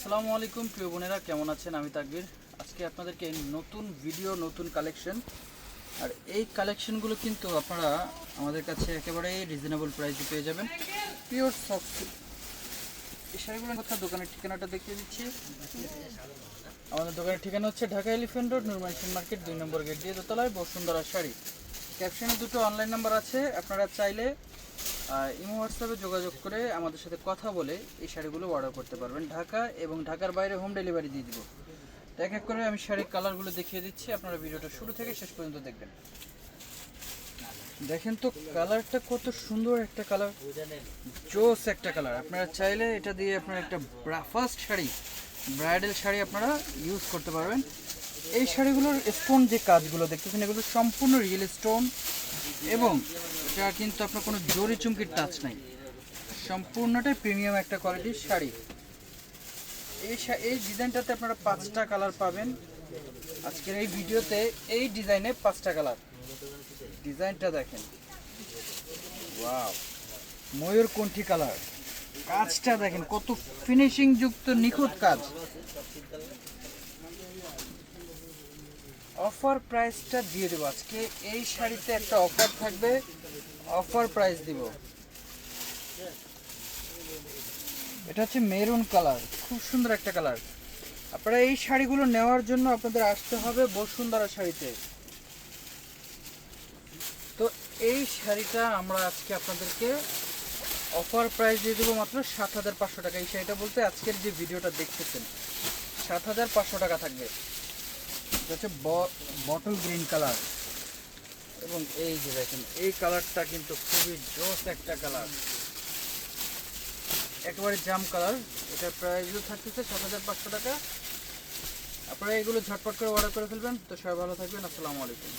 আসসালামু আলাইকুম, প্রিয় বোনেরা, কেমন আছেন? আমি তাকবির। আজকে আপনাদেরকে নতুন ভিডিও নতুন কালেকশন আর এই কালেকশনগুলো কিন্তু আপনারা আমাদের কাছে একেবারে রিজনেবল প্রাইসে পেয়ে যাবেন। পিওর সফট এই শাড়িগুলোর কথা দোকানের ঠিকানাটা দেখিয়ে দিচ্ছি। আমাদের দোকানের ঠিকানা হচ্ছে Dhaka elephant road Noor Mansion market, দুই নম্বর গেট দিয়ে দোতলায় বসুন্ধরা শাড়ি। ক্যাপশনে দুটো অনলাইন নাম্বার আছে। আপনারা চাইলে ইমো হোয়াটসঅ্যাপে যোগাযোগ করে আমাদের সাথে কথা বলে এই শাড়িগুলো অর্ডার করতে পারবেন। ঢাকা এবং ঢাকার বাইরে হোম ডেলিভারি দিয়ে দিব। এক এক করে আমি শাড়ির কালারগুলো দেখিয়ে দিচ্ছি, আপনারা ভিডিওটা শুরু থেকে শেষ পর্যন্ত দেখবেন। দেখেন তো কালারটা কত সুন্দর একটা কালার জোস একটা কালার আপনারা চাইলে এটা দিয়ে আপনারা একটা ব্রাফাস্ট শাড়ি ব্রাইডাল শাড়ি আপনারা ইউজ করতে পারবেন। এই শাড়িগুলোর স্টোন যে কাজগুলো দেখতেছেন, এগুলো সম্পূর্ণ রিয়েল স্টোন এবং এটা কিন্তু আপনার কোনো জরি চুমকির টাচ নাই। সম্পূর্ণটাই প্রিমিয়াম একটা কোয়ালিটির শাড়ি। এই এই ডিজাইনটাতে আপনারা পাঁচটা কালার পাবেন। আজকের এই ভিডিওতে এই ডিজাইনে পাঁচটা কালার ডিজাইনটা দেখেন। ময়ূর কণ্ঠী কালার কাজটা দেখেন, কত ফিনিশিং যুক্ত নিখুঁত কাজ। অফার প্রাইসটা দিয়ে দেবো। আজকে এই শাড়িতে একটা অফার থাকবে, অফার প্রাইস দিব। এটা হচ্ছে মেরুন কালার, খুব সুন্দর একটা কালার। আপনারা এই শাড়িগুলো নেওয়ার জন্য আপনাদের আসতে হবে বসুন্ধরা শাড়িতে। তো এই শাড়িটা আমরা আজকে আপনাদেরকে অফার প্রাইস দিয়ে দেবো মাত্র সাত হাজার পাঁচশো টাকা। এই শাড়িটা বলতে আজকের যে ভিডিওটা দেখতেছেন, সাত হাজার পাঁচশো টাকা থাকবে। এটা হচ্ছে বটল গ্রিন কালার এবং এই যে দেখেন, এই কালারটা কিন্তু খুবই জোস একটা কালার একেবারে জাম কালার এটার প্রাইসও থাকতেছে সাত হাজার পাঁচশো টাকা। আপনারা এগুলো ঝটপট করে অর্ডার করে ফেলবেন। তো সবাই ভালো থাকবেন। আসসালামু আলাইকুম।